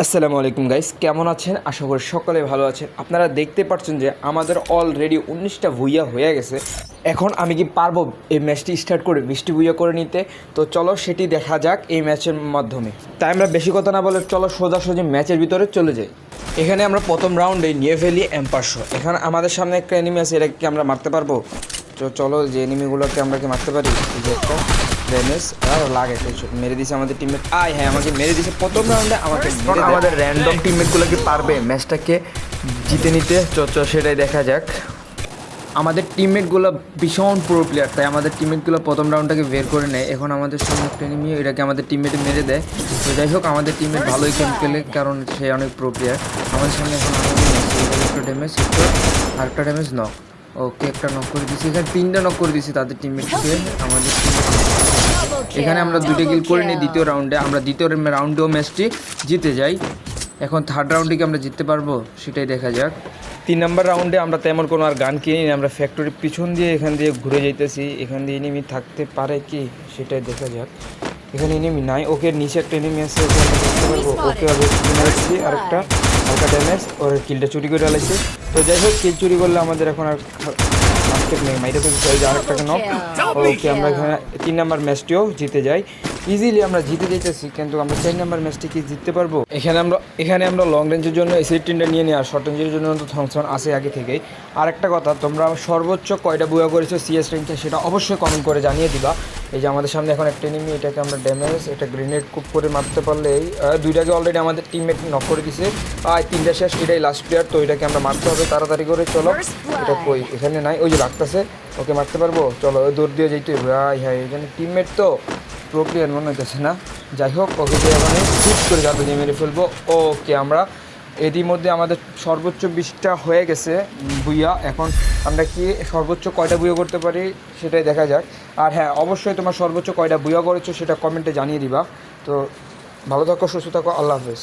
আসসালামু আলাইকুম গাইস, কেমন আছেন? আশা করি সকলে ভালো আছেন। আপনারা দেখতে পাচ্ছেন যে আমাদের অলরেডি উনিশটা ভুইয়া হয়ে গেছে। এখন আমি কি পারব এই ম্যাচটি স্টার্ট করে বৃষ্টি ভুইয়া করে নিতে? তো চলো সেটি দেখা যাক এই ম্যাচের মাধ্যমে। তাই আমরা বেশি কথা না বলে চলো সোজাসুজি ম্যাচের ভিতরে চলে যাই। এখানে আমরা প্রথম রাউন্ডে নিয়ে ফেলি এম্পারশো এখানে আমাদের সামনে একটা এনিমি আছে, এটাকে আমরা মারতে পারব? তো চলো যে এনিমিগুলোকে আমরা কি মারতে পারি? ড্যামেজ আর লাগে মেরে দিছে আমাদের টিমমেট আয় হ্যাঁ আমাকে মেরে দিছে প্রথম রাউন্ডে আমাকে আমাদের র্যান্ডম টিমমেটগুলো কি পারবে? ম্যাচটাকে জিতে নিতে। চ চ সেটাই দেখা যাক। আমাদের টিমমেটগুলো ভীষণ প্রো প্লেয়ার তাই আমাদের টিমমেটগুলো প্রথম রাউন্ডটাকে বের করে নেয়। এখন আমাদের সামনে একটা এটাকে আমাদের টিমমেটে মেরে দেয়। তো যাই হোক আমাদের টিমমেট ভালোই গেম খেলে কারণ সে অনেক প্রো প্লেয়ার আমাদের সামনে এখন একটা ড্যামেজ আর একটা ড্যামেজ নক ওকে একটা নক করে দিয়েছি। এখানে তিনটা নক করে দিয়েছি তাদের টিমমেটকে আমাদের teammate এখানে আমরা দুটো কিল করে নিই দ্বিতীয় রাউন্ডে আমরা দ্বিতীয় রাউন্ডেও ম্যাচটি জিতে যাই। এখন থার্ড রাউন্ডে কি আমরা জিততে পারব? সেটাই দেখা যাক। তিন নম্বর রাউন্ডে আমরা তেমন কোনো আর গান কিনি আমরা ফ্যাক্টরির পিছন দিয়ে এখান দিয়ে ঘুরে যাইতেছি। এখান দিয়ে এনিমি থাকতে পারে কি? সেটাই দেখা যাক। এখানে এনিমি নাই। ওকে নিচে একটা এনিমি আছে ওকে আমরা দেখতে পারব। ওকে মেরেছি আরেকটা হালকা ড্যামেজ ওর কিলটা চুরি করে আলাইছে তো যাই হোক কিল চুরি করলে আমাদের এখন আর নেই মাইরে তো চাই যে আরেকটাকে নক ওকে আমরা এখানে তিন নাম্বার ম্যাচটিও জিতে যাই। ইজিলি আমরা জিতে যাইতেছি কিন্তু আমরা চার নাম্বার ম্যাচটি কি জিততে পারব? এখানে আমরা এখানে আমরা লং রেঞ্জের জন্য এসি টিনটা নিয়ে নিই আর শর্ট রেঞ্জের জন্য তো থমসন আছে আগে থেকেই। আর একটা কথা তোমরা সর্বোচ্চ কয়টা বুয়া করেছ সিএস র্যাঙ্কে সেটা অবশ্যই কমেন্ট করে জানিয়ে দিবা। এই যে আমাদের সামনে এখন একটা এনিমি এটাকে আমরা ড্যামেজ এটা গ্রেনেড কুপ করে মারতে পারলেই দুইটাকে অলরেডি আমাদের টিমমেট নক করে দিছে। আর তিনটা শেষ এটাই লাস্ট প্লেয়ার তো এটাকে আমরা মারতে হবে তাড়াতাড়ি করে চলো। এটা কই? এখানে নাই ওই যে লাগতেছে। ওকে মারতে পারব? চলো ওই দৌড় দিয়ে যাইতে হাই হাই এখানে টিমমেট তো। প্রো প্লেয়ার মনে হইতেছে না। যাই হোক ওকে দিয়ে মানে ফিট করে যাতে দিয়ে মেরে ফেলব। ওকে, আমরা এরই মধ্যে আমাদের সর্বোচ্চ বিশটা হয়ে গেছে বুইয়া। এখন আমরা কি সর্বোচ্চ কয়টা বুইয়া করতে পারি সেটাই দেখা যাক। আর হ্যাঁ অবশ্যই তোমার সর্বোচ্চ কয়টা বুইয়া করেছ সেটা কমেন্টে জানিয়ে দিবা। তো ভালো থাকো, সুস্থ থাকো, আল্লাহ হাফেজ।